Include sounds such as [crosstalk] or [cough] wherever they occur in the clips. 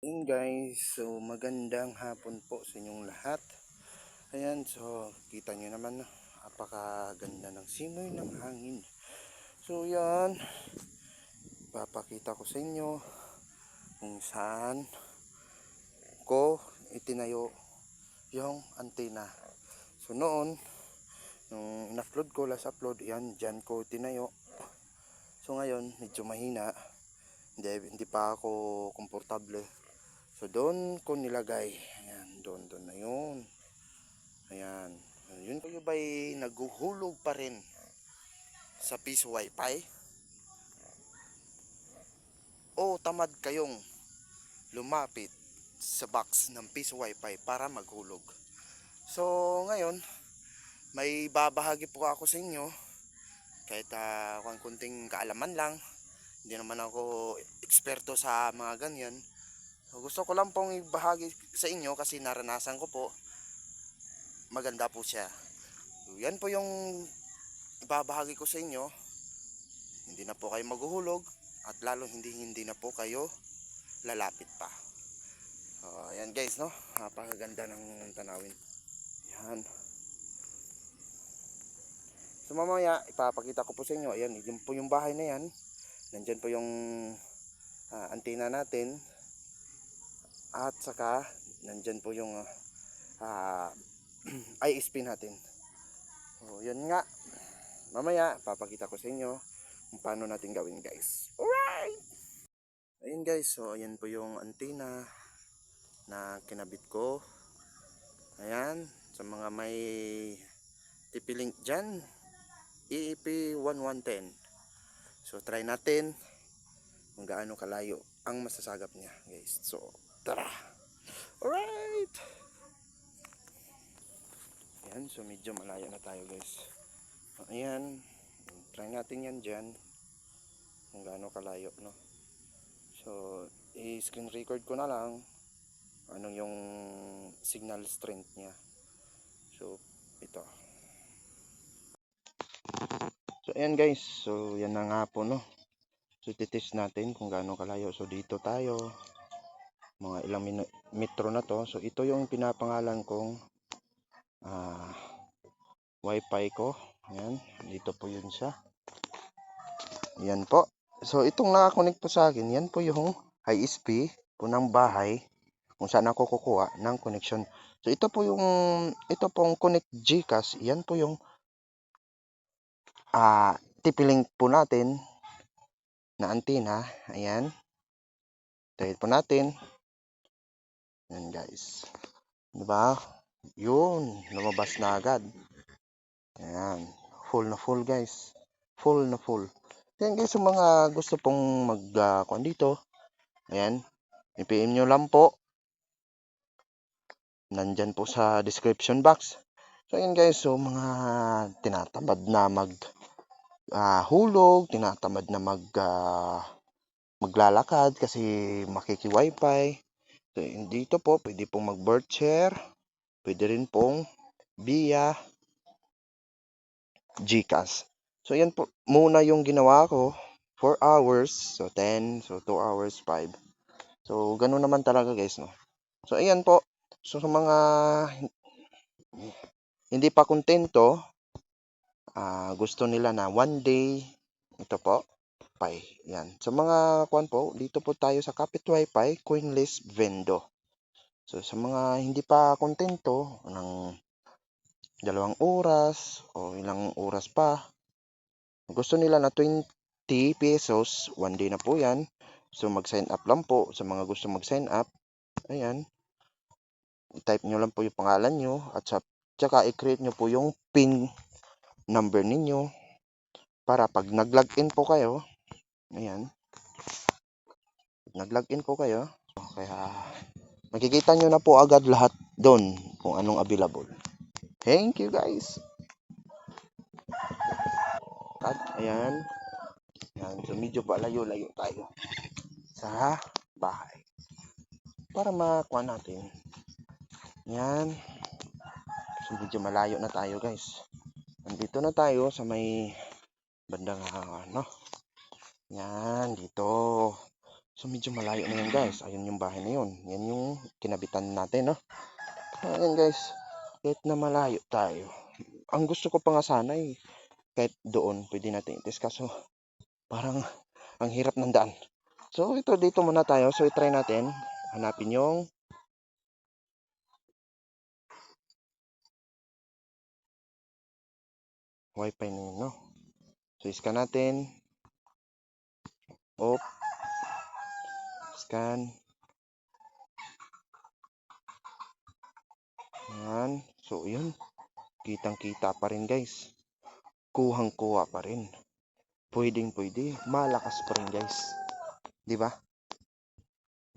Yun guys, so magandang hapon po sa inyong lahat. Ayan, so kita nyo naman, no, napakaganda ng simoy ng hangin. So yan, papakita ko sa inyo kung saan ko itinayo yung antena. So noon, nung in-upload ko, last upload, yan, dyan ko tinayo. So ngayon, medyo mahina. Hindi, hindi pa ako komportable. So doon ko nilagay. Ayan, doon, doon na yun. Ayan. Yun kayo ba'y naguhulog pa rin sa piso wifi? O tamad kayong lumapit sa box ng piso wifi para maghulog? So ngayon, may babahagi po ako sa inyo kahit uh, kunting kaalaman lang hindi naman ako eksperto sa mga ganyan So, gusto ko lang pong ibahagi sa inyo kasi naranasan ko po. Maganda po siya. Yan po yung ibabahagi ko sa inyo. Hindi na po kayo maghuhulog at lalo hindi hindi na po kayo lalapit pa. So, ayan guys, no? Napakaganda ng tanawin. Yan. So mamaya, ipapakita ko po sa inyo. Ayan, yun po yung bahay na yan. Nandyan po yung ah, antena natin at saka nandyan po yung ah, [clears throat] ISP natin. So yun nga. Mamaya papakita ko sa inyo kung paano natin gawin guys. Alright! Ayun guys. So ayan po yung antena na kinabit ko. Ayan. Sa mga may TP-Link dyan EEP 1110 so try natin kung gaano kalayo ang masasagap niya guys. So Tara! Alright! Ayan, so medyo malayo na tayo guys. Ayan, try natin yan dyan. Kung gaano kalayo, no? So, i-screen record ko na lang anong yung signal strength niya. So, ito. So, ayan guys. So, yan na nga po, no? So, titest natin kung gaano kalayo. So, dito tayo mga ilang metro na to. So ito yung pinapangalan kong ah, wifi ko. Ayan, dito po yun siya. Yan po. So itong nakakonect po sa akin, yan po yung ISP po ng bahay kung saan ako kukuha ng connection. So ito po yung ito pong connect GCash, yan po yung ah TP-Link po natin na antenna. Ayan. Try po natin. Yan guys. Diba? Yun. Lumabas na agad. Ayan. Full na full guys. Full na full. Yan guys, yung mga gusto pong mag uh, dito. Ayan. I-PM nyo lang po. Nandyan po sa description box. So ayan guys, so mga tinatamad na mag uh, hulog, tinatamad na mag uh, maglalakad kasi makiki-wifi. So, dito po, pwede pong mag-bird share. Pwede rin pong via GCash. So, yan po muna yung ginawa ko. 4 hours. So, 10. So, 2 hours, 5. So, ganun naman talaga guys, no? So, ayan po. So, sa mga hindi pa kontento, uh, gusto nila na one day, ito po, Wi-Fi. Yan. Sa mga kuan po, dito po tayo sa Capit Wi-Fi, Coinless Vendo. So sa mga hindi pa kontento ng dalawang oras o ilang oras pa, gusto nila na 20 pesos, one day na po yan. So mag-sign up lang po sa mga gusto mag-sign up. Ayan. I-type nyo lang po yung pangalan nyo at sa, tsaka i-create nyo po yung PIN number ninyo para pag nag-login po kayo, Ayan. Nag-login po kayo. Kaya makikita nyo na po agad lahat doon kung anong available. Thank you guys. At ayan. Ayan. So medyo pa layo-layo tayo sa bahay. Para makuha natin. Ayan. So medyo malayo na tayo guys. Nandito na tayo sa may bandang ano, yan, dito. So medyo malayo na yan guys. Ayun yung bahay na yun. Yan yung kinabitan natin no. Ayan guys. Kahit na malayo tayo. Ang gusto ko pa nga sana eh. Kahit doon pwede natin itis. Kaso parang ang hirap ng daan. So ito dito muna tayo. So itry natin. Hanapin yung wifi na yun no. So scan natin. Op. Scan. Yan. So, yun. Kitang-kita pa rin, guys. Kuhang-kuha pa rin. Pwedeng-pwede. Malakas pa rin, guys. Di ba?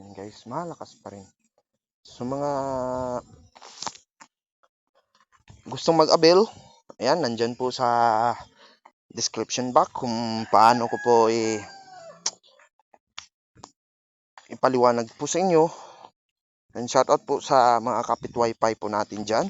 Yan, guys. Malakas pa rin. So, mga gustong mag-avail, ayan, nandyan po sa description box kung paano ko po i ipaliwanag po sa inyo And shoutout po sa mga kapit wifi po natin dyan.